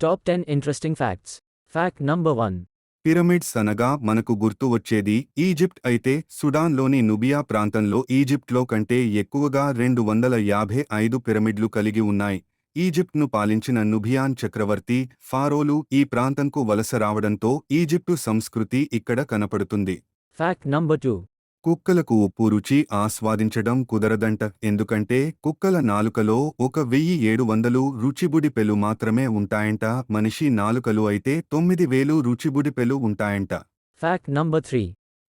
Top 10 interesting facts. Fact number 1. Pyramids అనగా మనకు గుర్తు వచ్చేది ఈజిప్ట్ అయితే సుడాన్లోని నుబియా ప్రాంతంలో ఈజిప్ట్లో కంటే ఎక్కువగా రెండు వందల యాభై ఐదు పిరమిడ్లు కలిగి ఉన్నాయి ఈజిప్ట్ను పాలించిన నుబియాన్ చక్రవర్తి ఫారోలు ఈ ప్రాంతంకు వలస రావడంతో ఈజిప్టు సంస్కృతి ఇక్కడ కనపడుతుంది Fact number 2. కుక్కలకు ఉప్పు రుచి ఆస్వాదించడం కుదరదంట. ఎందుకంటే కుక్కల నాలుకలో ఒక వెయ్యి ఏడు వందలు రుచిబుడిపెలు మాత్రమే ఉంటాయంట. మనిషి నాలుకలు అయితే తొమ్మిది వేలు రుచిబుడిపెలు ఉంటాయంట. Fact number 3.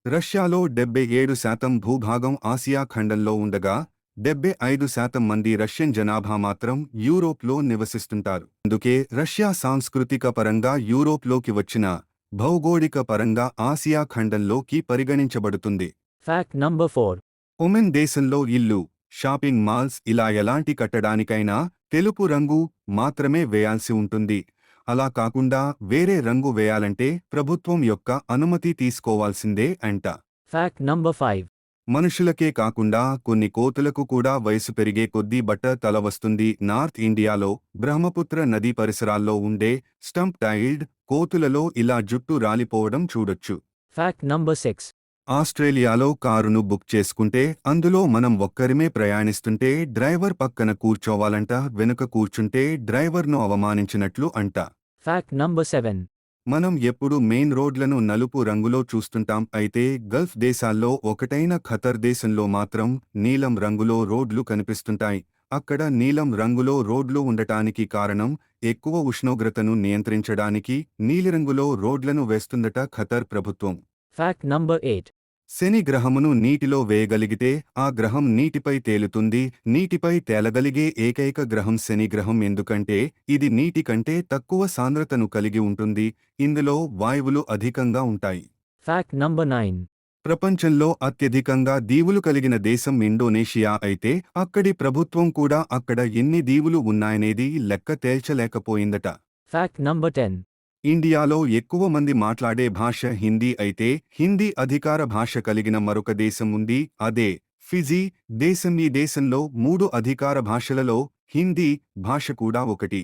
రష్యాలో డెబ్బై ఏడు శాతం భూభాగం ఆసియా ఖండంలో ఉండగా డెబ్బై ఐదు శాతం మంది రష్యన్ జనాభా మాత్రం యూరోప్లో నివసిస్తుంటారు. అందుకే రష్యా సాంస్కృతిక పరంగా యూరోప్లోకి వచ్చిన భౌగోళిక పరంగా ఆసియా ఖండంలోకి పరిగణించబడుతుంది. Fact number 4. ఒమెన్ దేశంలో ఇల్లు షాపింగ్ మాల్స్ ఇలా ఎలాంటి కట్టడానికైనా తెలుపు రంగు మాత్రమే వేయాల్సి ఉంటుంది అలా కాకుండా వేరే రంగు వేయాలంటే ప్రభుత్వం యొక్క అనుమతి తీసుకోవాల్సిందే అంట Fact number 5. మనుషులకే కాకుండా కొన్ని కోతులకు కూడా వయసు పెరిగే కొద్దీ బట్ట తల వస్తుంది నార్త్ ఇండియాలో బ్రహ్మపుత్ర నదీ పరిసరాల్లో ఉండే స్టంప్ టైల్డ్ కోతులలో ఇలా జుట్టు రాలిపోవడం చూడొచ్చు Fact number 6. ఆస్ట్రేలియాలో కారును బుక్ చేసుకుంటే అందులో మనం ఒక్కరిమే ప్రయాణిస్తుంటే డ్రైవర్ పక్కన కూర్చోవాలంట వెనుక కూర్చుంటే డ్రైవర్ను అవమానించినట్లు అంట Fact number 7. మనం ఎప్పుడు మెయిన్ రోడ్లను నలుపు రంగులో చూస్తుంటాం అయితే గల్ఫ్ దేశాల్లో ఒకటైన ఖతర్ దేశంలో మాత్రం నీలం రంగులో రోడ్లు కనిపిస్తుంటాయి అక్కడ నీలం రంగులో రోడ్లు ఉండటానికి కారణం ఎక్కువ ఉష్ణోగ్రతను నియంత్రించడానికి నీలిరంగులో రోడ్లను వేస్తుందట ఖతర్ ప్రభుత్వం Fact number 8. శని గ్రహమును నీటిలో వేయగలిగితే ఆ గ్రహం నీటిపై తేలుతుంది నీటిపై తేలగలిగే ఏకైక గ్రహం శని గ్రహం ఎందుకంటే ఇది నీటి కంటే తక్కువ సాంద్రతను కలిగి ఉంటుంది ఇందులో వాయువులు అధికంగా ఉంటాయి Fact number 9. ప్రపంచంలో అత్యధికంగా దీవులు కలిగిన దేశం ఇండోనేషియా అయితే అక్కడి ప్రభుత్వం కూడా అక్కడ ఎన్ని దీవులు ఉన్నాయనేది లెక్క తేల్చలేకపోయిందట Fact number 10. ఇండియాలో ఎక్కువ మంది మాట్లాడే భాష హిందీ అయితే హిందీ అధికార భాష కలిగిన మరొక దేశం ఉంది. అదే ఫిజీ దేశం. ఈ దేశంలో మూడు అధికార భాషలలో హిందీ భాష కూడా ఒకటి.